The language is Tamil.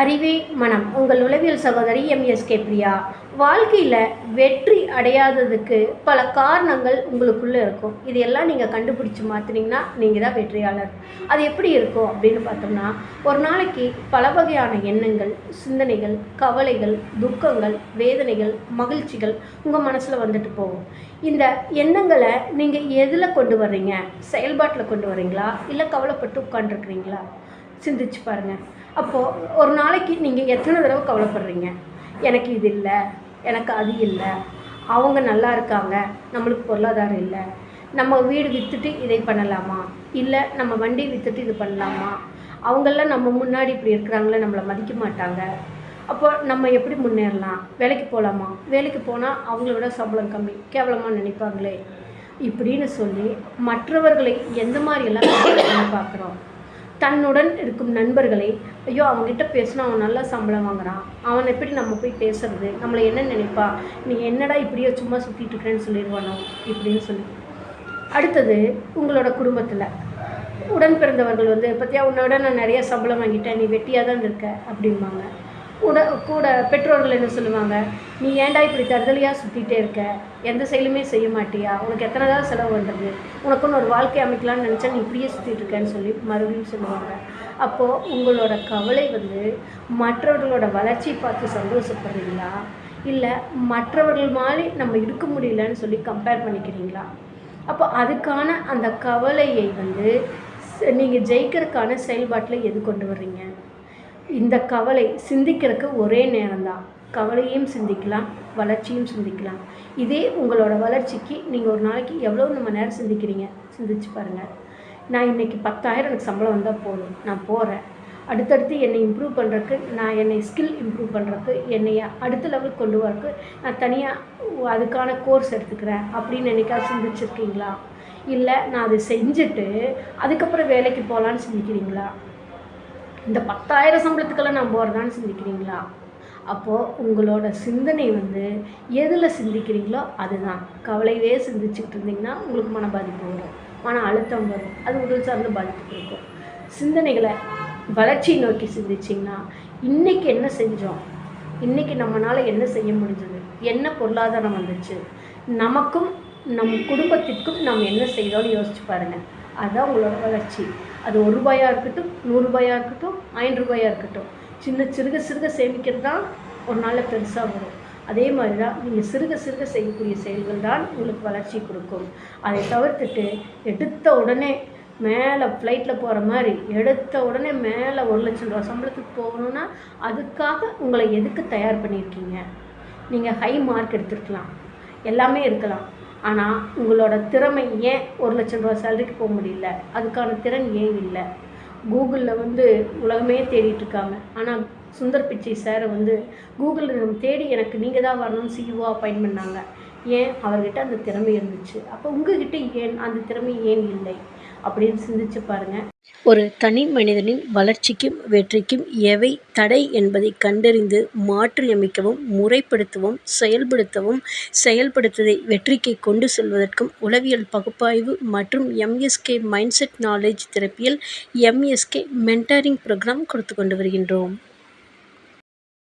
அறிவே மனம். உங்கள் உளவியல் சகோதரி எம்எஸ்கே பிரியா. வாழ்க்கையில் வெற்றி அடையாததுக்கு பல காரணங்கள் உங்களுக்குள்ளே இருக்கும். இது எல்லாம் நீங்கள் கண்டுபிடிச்சி மாற்றினீங்கன்னா நீங்கள் தான் வெற்றியாளர். அது எப்படி இருக்கும் அப்படின்னு பார்த்தோம்னா ஒரு நாளைக்கு பல வகையான எண்ணங்கள் சிந்தனைகள் கவலைகள் துக்கங்கள் வேதனைகள் மகிழ்ச்சிகள் உங்கள் மனசில் வந்துட்டு போகும். இந்த எண்ணங்களை நீங்கள் எதில் கொண்டு வர்றீங்க? செயல்பாட்டில் கொண்டு வரீங்களா இல்லை கவலைப்பட்டு உட்காண்ட்ருக்குறீங்களா சிந்திச்சு பாருங்கள் அப்போது ஒரு நாளைக்கு நீங்கள் எத்தனை தடவை கவலைப்படுறீங்க? எனக்கு இது இல்லை எனக்கு அது இல்லை. அவங்க நல்லா இருக்காங்க நம்மளுக்கு பொருளாதாரம் இல்லை. நம்ம வீடு விற்றுட்டு இதை பண்ணலாமா? இல்லை நம்ம வண்டி விற்றுட்டு இது பண்ணலாமா? அவங்கெல்லாம் நம்ம முன்னாடி இப்படி இருக்கிறாங்களே நம்மளை மதிக்க மாட்டாங்க. அப்போ நம்ம எப்படி முன்னேறலாம்? வேலைக்கு போகலாமா வேலைக்கு போனால் அவங்கள விட சம்பளம் கம்மி. கேவலமாக நினைப்பாங்களே. இப்படின்னு சொல்லி மற்றவர்களை எந்த மாதிரியெல்லாம் பார்க்குறோம்? தன்னுடன் இருக்கும் நண்பர்களே ஐயோ அவங்ககிட்ட பேசினா அவன் நல்லா சம்பளம் வாங்குறான். அவன் எப்படி நம்ம போய் பேசுறது? நம்மளை என்ன நினைப்பா? நீ என்னடா இப்படியே சும்மா சுற்றிட்டு இருக்கிறேன்னு சொல்லிடுவானோ? இப்படின்னு சொல்லி. அடுத்தது உங்களோட குடும்பத்தில். உடன் பிறந்தவர்கள் வந்து பற்றியா உன்னோட நான் நிறைய சம்பளம் வாங்கிட்டேன். நீ வெட்டியாக தான் இருக்க. அப்படிம்பாங்க. கூட கூட பெற்றோர்கள் என்ன சொல்லுவாங்க? நீ ஏன்டா இப்படி தருதலையாக சுற்றிட்டே இருக்க? எந்த செயலுமே செய்ய மாட்டியா? உனக்கு எத்தனை தான் செலவு பண்ணுறது உனக்குன்னு ஒரு வாழ்க்கை அமைக்கலாம்னு நினச்சா நீ இப்படியே சுற்றிட்டு இருக்கேன்னு சொல்லி மறுபடியும் சொல்லுவாங்க. அப்போது உங்களோட கவலை வந்து மற்றவர்களோட வளர்ச்சி பார்த்து சந்தோஷப்படுறீங்களா? இல்லை மற்றவர்கள் மாதிரி நம்ம இருக்க முடியலன்னு சொல்லி கம்பேர் பண்ணிக்கிறீங்களா? அப்போ அதுக்கான அந்த கவலையை வந்து நீங்கள் ஜெயிக்கிறதுக்கான செயல்பாட்டில் எது கொண்டு வர்றீங்க? இந்த கவலை சிந்திக்கிறதுக்கு ஒரே நேரம்தான். கவலையும் சிந்திக்கலாம் வளர்ச்சியும் சிந்திக்கலாம். இதே உங்களோட வளர்ச்சிக்கு நீங்கள் ஒரு நாளைக்கு எவ்வளோ நம்ம நேரம் சிந்திக்கிறீங்க? சிந்திச்சு பாருங்கள் நான் இன்றைக்கி பத்தாயிரம் எனக்கு சம்பளம் வந்தால் போதும். நான் போகிறேன் அடுத்தடுத்து என்னை இம்ப்ரூவ் பண்ணுறதுக்கு நான் என்னை ஸ்கில் இம்ப்ரூவ் பண்ணுறதுக்கு என்னை அடுத்த லெவலுக்கு கொண்டு வரக்கு நான் தனியாக அதுக்கான கோர்ஸ் எடுத்துக்கிறேன் அப்படின்னு என்னைக்காவது சிந்திச்சிருக்கீங்களா? இல்லை நான் அதை செஞ்சுட்டு அதுக்கப்புறம் வேலைக்கு போகலான்னு சிந்திக்கிறீங்களா? இந்த பத்தாயிரம் சம்பளத்துக்கெல்லாம் நான் போகிறதான்னு சிந்திக்கிறீங்களா? அப்போது உங்களோட சிந்தனை வந்து எதில் சிந்திக்கிறீங்களோ அதுதான். கவலையே சிந்திச்சுக்கிட்டு இருந்தீங்கன்னா உங்களுக்கு மன பாதிப்பு வரும் மன அழுத்தம் வரும். அது உடல் சார்ந்த பாதிப்பு கொடுக்கும் சிந்தனைகளை வளர்ச்சி நோக்கி சிந்திச்சிங்கன்னா இன்றைக்கி என்ன செஞ்சோம்? இன்றைக்கி நம்மளால் என்ன செய்ய முடிஞ்சது? என்ன பொருளாதாரம் வந்துச்சு? நமக்கும் நம் குடும்பத்திற்கும் நாம் என்ன செய்தோன்னு யோசிச்சு பாருங்கள் அதுதான் உங்களோட வளர்ச்சி. அது ஒரு ரூபாயாக இருக்கட்டும் நூறுரூபாயாக இருக்கட்டும் ஐந்து ரூபாயாக இருக்கட்டும். சின்ன சிறுக சிறுக சேமிக்கிறது தான் ஒரு நாளில் பெருசாக வரும். அதே மாதிரி தான் நீங்கள் சிறுக சிறுக செய்யக்கூடிய செயல்கள் தான் உங்களுக்கு வளர்ச்சி கொடுக்கும். அதை தவிர்த்துட்டு எடுத்த உடனே மேலே ஃப்ளைட்டில் போகிற மாதிரி எடுத்த உடனே மேலே ஒரு லட்சம் ரூபா சம்பளத்துக்கு போகணுன்னா அதுக்காக உங்களை எதுக்கு தயார் பண்ணியிருக்கீங்க? நீங்கள் ஹை மார்க் எடுத்துருக்கலாம். எல்லாமே இருக்கலாம். ஆனால் உங்களோட திறமை ஏன் ஒரு லட்சம் ரூபா சேலரிக்கு போக முடியல? அதுக்கான திறன் ஏன் இல்லை? கூகுளில் வந்து உலகமே தேடிட்டுருக்காங்க ஆனால் சுந்தர் பிச்சை சாரை வந்து கூகுளில் தேடி எனக்கு நீங்கள் தான் வரணும்னு சிஇஓ அப்பாயின் பண்ணாங்க. ஏன்? அவர்கிட்ட அந்த திறமை இருந்துச்சு. அப்போ உங்ககிட்ட ஏன் அந்த திறமை ஏன் இல்லை? அப்படின்னு சிந்திச்சு பாருங்கள் ஒரு தனி மனிதனின் வளர்ச்சிக்கும் வெற்றிக்கும் எவை தடை என்பதை கண்டறிந்து மாற்றியமைக்கவும் முறைப்படுத்தவும் செயல்படுத்தவும் செயல்படுத்ததை வெற்றிக்கு கொண்டு செல்வதற்கும் உளவியல் பகுப்பாய்வு மற்றும் எம்எஸ்கே மைண்ட்செட் நாலேஜ் தெரப்பியில் எம்எஸ்கே மென்டரிங் ப்ரோக்ராம் கொடுத்து கொண்டு வருகின்றோம்.